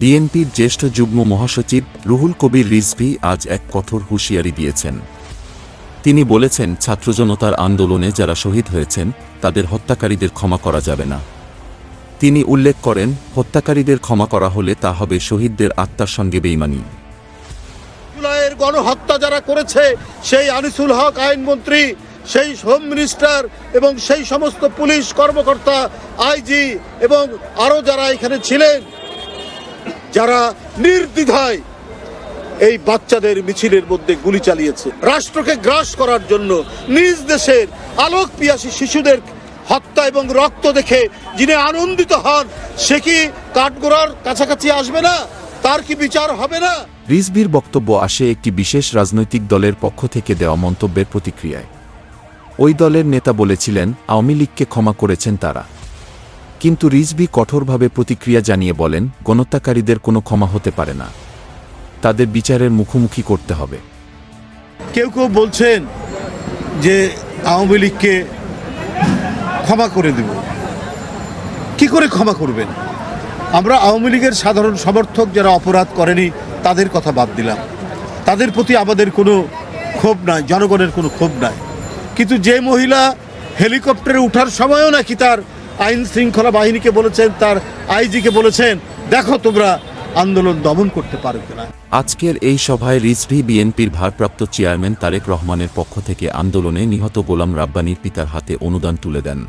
বিএনপির জ্যেষ্ঠ যুগ্ম মহাসচিব রুহুল কবির রিজভি আজ এক কঠোর হুঁশিয়ারি দিয়েছেন। তিনি বলেছেন, ছাত্রজনতার আন্দোলনে যারা শহীদ হয়েছেন, তাদের হত্যাকারীদের ক্ষমা করা যাবে না। তিনি উল্লেখ করেন, হত্যাকারীদের ক্ষমা করা হলে তা হবে শহীদদের আত্মার সঙ্গে বেইমানি। গণহত্যা যারা করেছে, সেই আনিসুল হক আইনমন্ত্রী, সেই হোম মিনিস্টার এবং সেই সমস্ত পুলিশ কর্মকর্তা, আইজি এবং আরও যারা এখানে ছিলেন যারা নির্দ্বিধায় এই বাচ্চাদের মিছিলের মধ্যে গুলি চালিয়েছে। রাষ্ট্রকে গ্রাস করার জন্য নিজ দেশের আলোক পিয়াসী শিশুদের হত্যা এবং রক্ত দেখে যিনি আনন্দিত হন, সে কি কাঠগোড়ার কাছাকাছি আসবে না? তার কি বিচার হবে না? রিজভির বক্তব্য আসে একটি বিশেষ রাজনৈতিক দলের পক্ষ থেকে দেওয়া মন্তব্যের প্রতিক্রিয়ায়। ওই দলের নেতা বলেছিলেন, আওয়ামী লীগকে ক্ষমা করেছেন তারা। কিন্তু রিজভি কঠোরভাবে প্রতিক্রিয়া জানিয়ে বলেন গণত্যাকারীদের কোনো ক্ষমা হতে পারে না। তাদের বিচারের মুখোমুখি করতে হবে। কেউ কেউ বলছেন যে আওয়ামী লীগকে ক্ষমা করে দেব। কি করে ক্ষমা করবেন? আমরা আওয়ামী লীগের সাধারণ সমর্থক যারা অপরাধ করেনি, তাদের কথা বাদ দিলাম। তাদের প্রতি আমাদের কোনো ক্ষোভ নাই, জনগণের কোনো ক্ষোভ নাই। কিন্তু যে মহিলা হেলিকপ্টারে ওঠার সময়ও নাকি তার আইন শৃঙ্খলা বাহিনীকে বলেছেন, তার আইজিকে বলেছেন, দেখো তোমরা আন্দোলন দমন করতে পারো কিনা। আজকের এই সভায় রিজভি বিএনপির ভারপ্রাপ্ত চেয়ারম্যান তারেক রহমানের পক্ষ থেকে আন্দোলনে নিহত গোলাম রাব্বানির পিতার হাতে অনুদান তুলে দেন।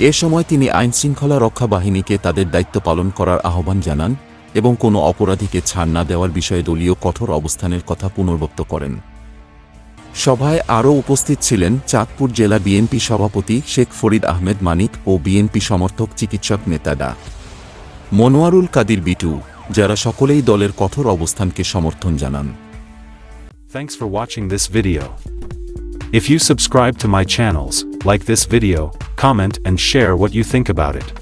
এ সময় তিনি আইনশৃঙ্খলা রক্ষা বাহিনীকে তাদের দায়িত্ব পালন করার আহ্বান জানান এবং কোনো অপরাধীকে ছাড় না দেওয়ার বিষয়ে দলীয় কঠোর অবস্থানের কথা পুনর্ব্যক্ত করেন। সভায় আরও উপস্থিত ছিলেন চাঁদপুর জেলা বিএনপি সভাপতি শেখ ফরিদ আহমেদ মানিক ও বিএনপি সমর্থক চিকিৎসক নেতা ডা মনোয়ারুল কাদির বিটু যারা সকলেই দলের কঠোর অবস্থানকে সমর্থন জানান Thanks for watching this video. If you subscribe to my channels, like this video, comment and share what you think about it.